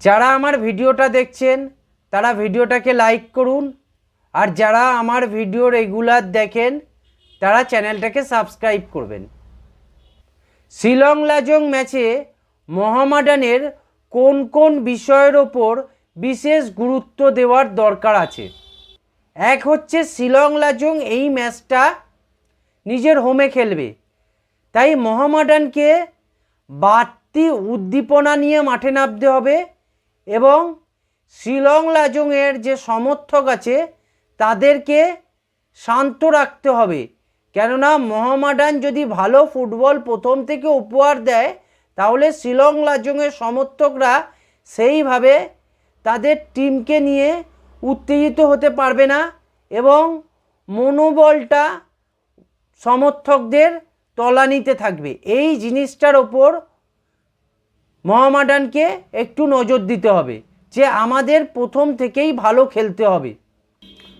যারা আমার ভিডিওটা দেখছেন, তারা ভিডিওটাকে লাইক করুন। আর যারা আমার ভিডিও রেগুলার দেখেন, তারা চ্যানেলটাকে সাবস্ক্রাইব করবেন। শিলং লাজং ম্যাচে মোহামেডানের কোন কোন বিষয়ের ওপর বিশেষ গুরুত্ব দেওয়ার দরকার আছে? এক হচ্ছে শিলং লাজং এই ম্যাচটা নিজের হোমে খেলবে। তাই মোহামেডানকে বাড়তি উদ্দীপনা নিয়ে মাঠে নামতে হবে। এবং শিলং লাজংয়ের যে সমর্থক আছে, তাদেরকে শান্ত রাখতে হবে। কেননা মোহামেডান যদি ভালো ফুটবল প্রথম থেকে উপহার দেয়, তাহলে শিলং লাজংয়ের সমর্থকরা সেইভাবে তাদের টিমকে নিয়ে উত্তেজিত হতে পারবে না এবং মনোবলটা সমর্থকদের তলানিতে থাকবে। এই জিনিসটার ওপর মোহামেডানকে একটু নজর দিতে হবে যে আমাদের প্রথম থেকেই ভালো খেলতে হবে।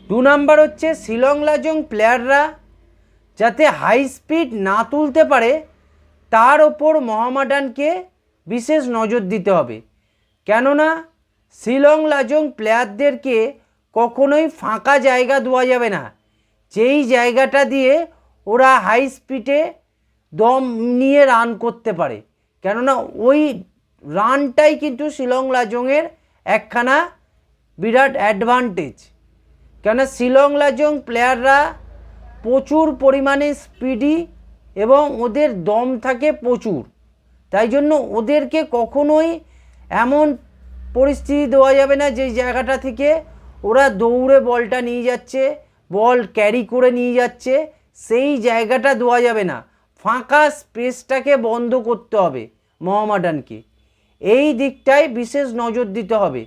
দু নাম্বার হচ্ছে শিলং লাজং প্লেয়াররা যাতে হাই স্পিড না তুলতে পারে, তার ওপর মোহামেডানকে বিশেষ নজর দিতে হবে। কেননা শিলং লাজং প্লেয়ারদেরকে কখনোই ফাঁকা জায়গা দেওয়া যাবে না। যেই জায়গাটা দিয়ে ওরা হাই স্পিডে দম নিয়ে রান করতে পারে। কেননা ওই রানটাই কিন্তু শিলং লাজংয়ের একখানা বিরাট অ্যাডভান্টেজ কেননা শিলং লাজং প্লেয়াররা প্রচুর পরিমাণে স্পিডি এবং ওদের দম থাকে প্রচুর। তাই জন্য ওদেরকে কখনোই এমন পরিস্থিতি দেওয়া যাবে না যে জায়গাটা থেকে ওরা দৌড়ে বলটা নিয়ে যাচ্ছে, বল ক্যারি করে নিয়ে যাচ্ছে, সেই জায়গাটা দেওয়া যাবে না। ফাঁকা স্পেসটাকে বন্ধ করতে হবে মোহামেডানকে। এই দিকটায় বিশেষ নজর দিতে হবে।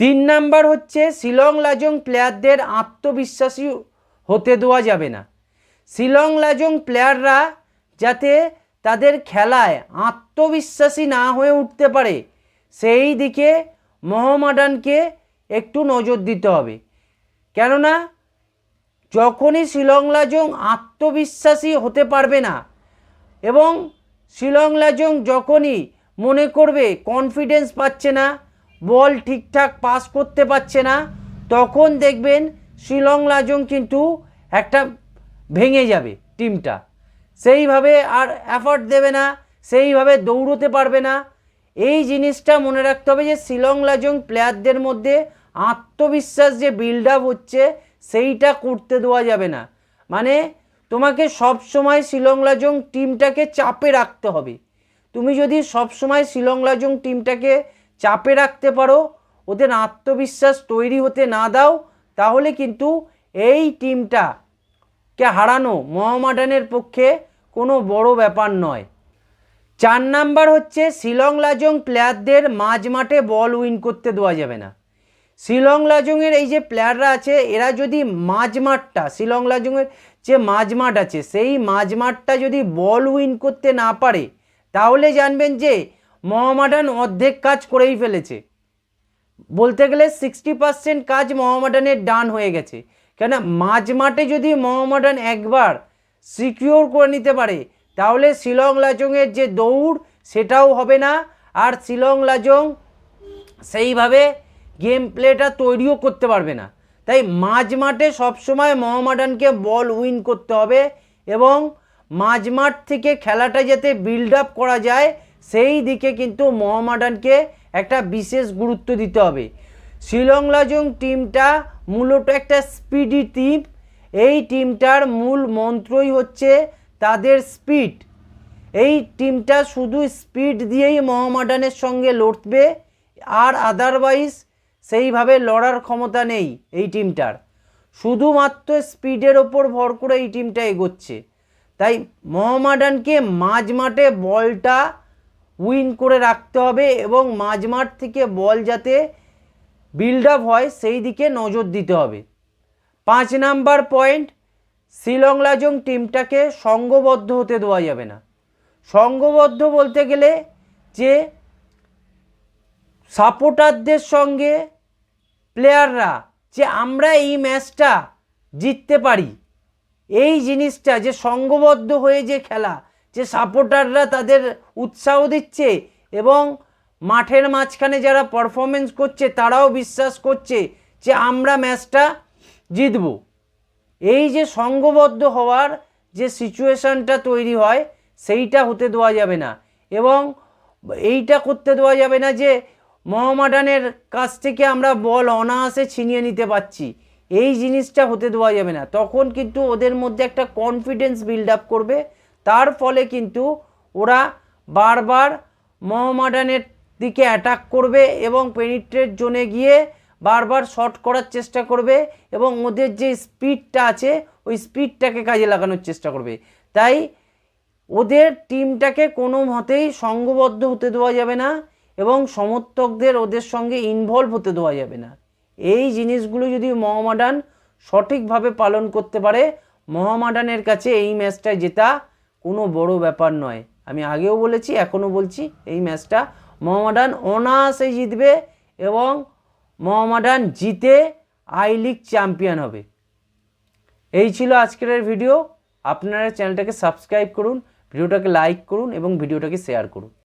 তিন নাম্বার হচ্ছে শিলং লাজং প্লেয়ারদের আত্মবিশ্বাসী হতে দেওয়া যাবে না। শিলং লাজং প্লেয়াররা যাতে তাদের খেলায় আত্মবিশ্বাসী না হয়ে উঠতে পারে, সেই দিকে মোহামেডানকে একটু নজর দিতে হবে। কেননা, যখনই শিলং লাজং আত্মবিশ্বাসী হতে পারবে না এবং শিলং লাজং যখনই মনে করবে কনফিডেন্স পাচ্ছে না বল ঠিকঠাক পাস করতে পারছে না, তখন দেখবেন শিলং লাজং কিন্তু একটা ভেঙে যাবে টিমটা সেইভাবে আর এফর্ট দেবে না, সেইভাবে দৌড়তে পারবে না। এই জিনিসটা মনে রাখতে হবে যে, শিলং লাজং প্লেয়ারদের মধ্যে আত্মবিশ্বাস যে বিল্ড আপ হচ্ছে, সেইটা করতে দেওয়া যাবে না। মানে তোমাকে সব সময় শিলং লাজং টিমটাকে চাপে রাখতে হবে। তুমি যদি সব সময় শিলং লাজং টিমটাকে চাপে রাখতে পারো, ওদের আত্মবিশ্বাস তৈরি হতে না দাও, তাহলে কিন্তু এই টিমটাকে হারানো মোহামেডানের পক্ষে কোনো বড় ব্যাপার নয়। চার নাম্বার হচ্ছে শিলং লাজং প্লেয়ারদের মাঝ মাঠে বল উইন করতে দেওয়া যাবে না। শিলং লাজংয়ের এই যে প্লেয়াররা আছে, এরা যদি মাঝ মাঠটা শিলং লাজংয়ের যে মাঝ মাঠ আছে, সেই মাঝ মাঠটা যদি বল উইন করতে না পারে তাহলে জানবেন যে মহামাডান অর্ধেক কাজ করেই ফেলেছে। বলতে গেলে সিক্সটি পার্সেন্ট কাজ মহামাডানের ডান হয়ে গেছে। কেন মাঝ মাঠে যদি মহামাডান একবার সিকিওর করে নিতে পারে, তাহলে শিলং লাজংয়ের যে দৌড়, সেটাও হবে না। আর শিলং লাজং সেইভাবে গেম প্লেটা তৈরিও করতে পারবে না। তাই মাঝ মাঠে সবসময় মহামাডানকে বল উইন করতে হবে এবং মাঝ মাঠ থেকে খেলাটা যাতে বিল্ড আপ করা যায়, সেই দিকে কিন্তু মোহামেডানকে একটা বিশেষ গুরুত্ব দিতে হবে। শিলং লাজং টিমটা মূলত একটা স্পিডি টিম এই টিমটার মূল মন্ত্রই হচ্ছে তাদের স্পিড এই টিমটা শুধু স্পিড দিয়েই মোহামেডানের সঙ্গে লড়বে, আর আদারওয়াইজ সেইভাবে লড়ার ক্ষমতা নেই এই টিমটার। শুধুমাত্র স্পিডের ওপর ভর করে এই টিমটা এগোচ্ছে। তাই মোহামেডানকে মাঝমাঠে বলটা উইন করে রাখতে হবে এবং মাঝমাঠ থেকে বল যাতে বিল্ড আপ হয়, সেই দিকে নজর দিতে হবে। পাঁচ নাম্বার পয়েন্ট শিলং লাজং টিমটাকে সঙ্গবদ্ধ হতে দেওয়া যাবে না। সঙ্গবদ্ধ বলতে গেলে যে সাপোর্টারদের সঙ্গে প্লেয়াররা যে আমরা এই ম্যাচটা জিততে পারি এই জিনিসটা যে সঙ্গবদ্ধ হয়ে যে খেলা, যে সাপোর্টাররা তাদের উৎসাহ দিচ্ছে এবং মাঠের মাঝখানে যারা পারফরমেন্স করছে তারাও বিশ্বাস করছে যে আমরা ম্যাচটা জিতব। এই যে সঙ্গবদ্ধ হওয়ার যে সিচুয়েশানটা তৈরি হয়, সেইটা হতে দেওয়া যাবে না এবং এইটা করতে দেওয়া যাবে না যে মোহামেডানের কাছ থেকে আমরা বল অনায়াসে ছিনিয়ে নিতে পারছি। এই জিনিসটা হতে দেওয়া যাবে না। তখন কিন্তু ওদের মধ্যে একটা কনফিডেন্স বিল্ড আপ করবে। তার ফলে কিন্তু ওরা বারবার মোহামেডানের দিকে অ্যাটাক করবে এবং পেনিট্রেট জোনে গিয়ে বারবার শর্ট করার চেষ্টা করবে এবং ওদের যে স্পিডটা আছে, ওই স্পিডটাকে কাজে লাগানোর চেষ্টা করবে। তাই ওদের টিমটাকে কোনো মতেই সঙ্গবদ্ধ হতে দেওয়া যাবে না এবং সমর্থকদের ওদের সঙ্গে ইনভলভ হতে দেওয়া যাবে না। এই জিনিসগুলো যদি মোহামেডান সঠিকভাবে পালন করতে পারে, মোহামেডানের কাছে এই ম্যাচটা জেতা কোনো বড় ব্যাপার নয়। আমি আগেও বলেছি, এখনও বলছি, এই ম্যাচটা মোহামেডান অনায়াসে জিতবে এবং মোহামেডান জিতে আই লিগ চ্যাম্পিয়ন হবে। এই ছিল আজকের ভিডিও। আপনারা চ্যানেলটাকে সাবস্ক্রাইব করুন, ভিডিওটাকে লাইক করুন এবং ভিডিওটাকে শেয়ার করুন।